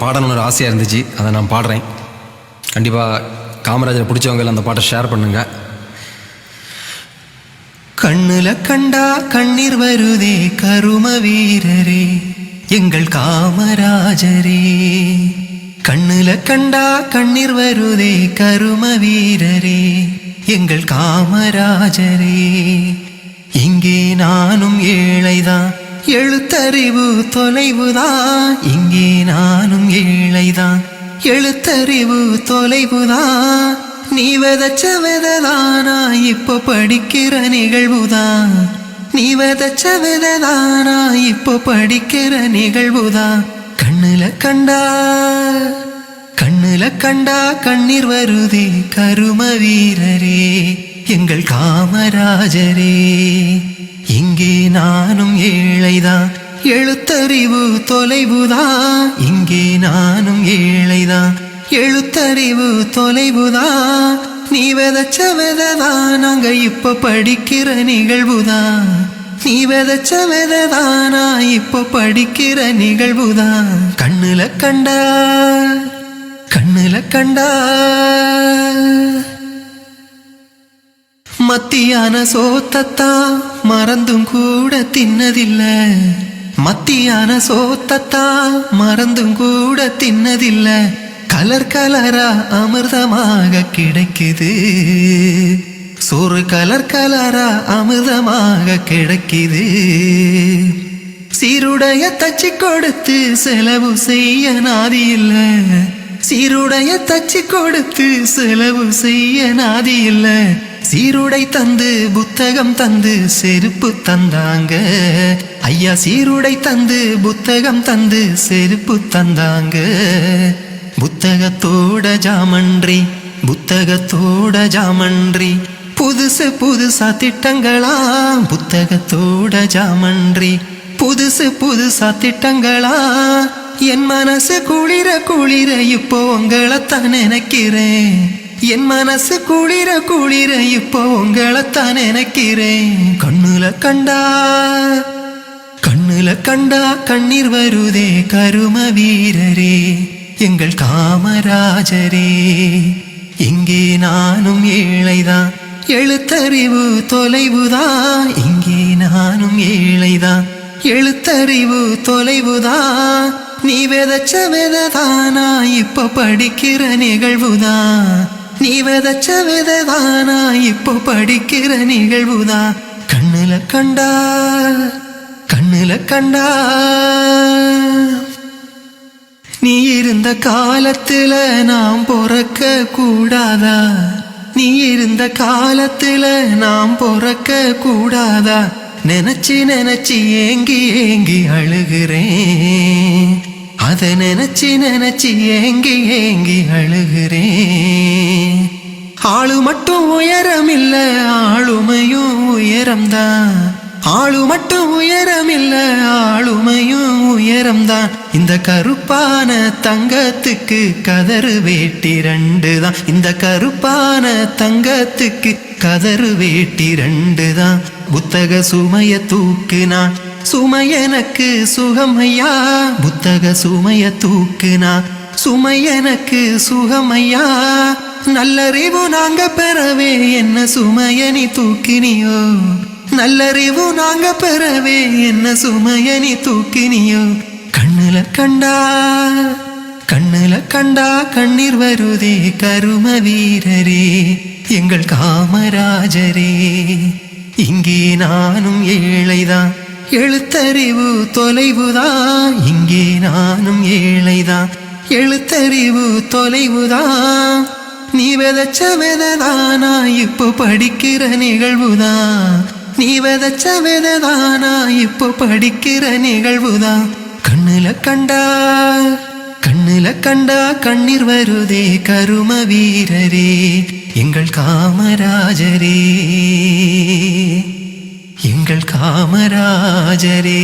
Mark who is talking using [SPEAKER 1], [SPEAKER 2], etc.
[SPEAKER 1] பாடணும்னு ஒரு ஆசையாக இருந்துச்சு. அதை நான் பாடுறேன். கண்டிப்பாக காமராஜரை பிடிச்சவங்க எல்லாம் அந்த பாட்டை ஷேர் பண்ணுங்க.
[SPEAKER 2] கண்ணுல கண்டா கண்ணீர் வருதே கரும வீரரே எங்கள் காமராஜரே. கண்ணுல கண்டா கண்ணீர் வருதே கரும வீரரே எங்கள் காமராஜரே. இங்கே நானும் ஏழைதான் எழுத்தறிவு தொலைவுதான். இங்கே நானும் ஏழைதான். எழுத்தறிவு தொலைவுதான். நீ விதைச்ச விததானா? இப்போ படிக்கிற நிகழ்வுதான். நீ விதைச்ச விததானா? இப்போ படிக்கிற நிகழ்வுதான். கண்ணுல கண்டா கண்ணுல கண்டா கண்ணீர் வருதே கரும வீரரே எங்கள் காமராஜரே. இங்கே நானும் ஏழைதான். எழுத்தறிவு தொலைவுதான். இங்கே நானும் ஏழைதான். எழுத்தறிவு தொலைவுதான். நீ விதைச்ச விததான். நாங்க இப்ப படிக்கிற நிகழ்வுதான். நீ விதைச்ச விததானா. இப்ப படிக்கிற நிகழ்வுதான். கண்ணுல கண்டா கண்ணுல கண்டா. மத்தியான சோத்தத்தா மறந்தும் கூட தின்னதில்ல. மத்தியான சோத்தத்தா மறந்தும் கூட தின்னதில்ல. கலர் கலரா அமிர்தமாக கிடைக்குது. சோறு கலர் கலரா அமிர்தமாக கிடைக்குது. சீருடைய தச்சு கொடுத்து செலவு செய்ய நாதி இல்ல. சீருடைய தச்சு கொடுத்து செலவு செய்ய நாதி இல்லை. சீருடை தந்து புத்தகம் தந்து செருப்பு தந்தாங்க. ஐயா சீருடை தந்து புத்தகம் தந்து செருப்பு தந்தாங்க. புத்தகத்தோட ஜாமன்றி புத்தகத்தோட ஜாமன்றி. புதுசு புதுசா திட்டங்களா புத்தகத்தோட ஜாமன்றி. புதுசு புதுசா திட்டங்களா என் மனசு குளிர குளிர இப்போ உங்களைத்தான் நினைக்கிறேன். என் மனசு குளிர குளிர இப்போ உங்களைத்தான் நினைக்கிறேன். கண்ணுல கண்டா கண்ணுல கண்டா கண்ணீர் வருதே கரும வீரரே. எங்கள் காமராஜரே இங்கே நானும் ஏழைதான். எழுத்தறிவு தொலைவுதான். இங்கே நானும் ஏழைதான். எழுத்தறிவு தொலைவுதான். நீ விதச்ச விததானா இப்ப படிக்கிற நிகழ்வுதான். நீ விதச்ச விததானா இப்போ படிக்கிற நிகழ்வுதான். கண்ணுல கண்டா கண்ணுல கண்டா. நீ இருந்த காலத்துல நாம் பொறக்க கூடாதா? நீ இருந்த காலத்துல நாம் பொறக்க கூடாதா? நினைச்சு நினைச்சு ஏங்கி ஏங்கி அழுகிறேன். அதை நினைச்சு நினைச்சு ஏங்கி ஏங்கி அழுகிறேன். ஆளு மட்டும் உயரம் இல்ல ஆளுமையும் உயரம்தான். ஆளு மட்டும் உயரம் இல்ல ஆளுமையும் உயரம்தான். இந்த கருப்பான தங்கத்துக்கு கதறு வேட்டி ரெண்டு தான் இந்த கருப்பான தங்கத்துக்கு கதறு வேட்டி ரெண்டு தான் புத்தக சுமைய தூக்குனா சுமை எனக்கு சுகமையா புத்தக சுமைய தூக்குனா சுமை எனக்கு சுகமையா நல்லறிவு நாங்க பெறவே என்ன சுமையனி தூக்கினியோ? நல்லறிவு நாங்க பெறவே என்ன சுமையனி தூக்கினியோ? கண்ணுல கண்டா கண்ணுல கண்டா கண்ணீர் வருதே கரும வீரரே எங்கள் காமராஜரே. இங்கே நானும் ஏழைதான் எழுத்தறிவு தொலைவுதான். இங்கே நானும் ஏழைதான் எழுத்தறிவு தொலைவுதான். நீ விதைச்ச விததானா இப்போ படிக்கிற நிகழ்வுதான். நீ விதைச்ச விததானா இப்போ படிக்கிற நிகழ்வுதான். கண்ணுல கண்டா கண்ணுல கண்டா கண்ணீர் வருதே கரும வீரரே எங்கள் காமராஜரே. எங்கள் காமராஜரே.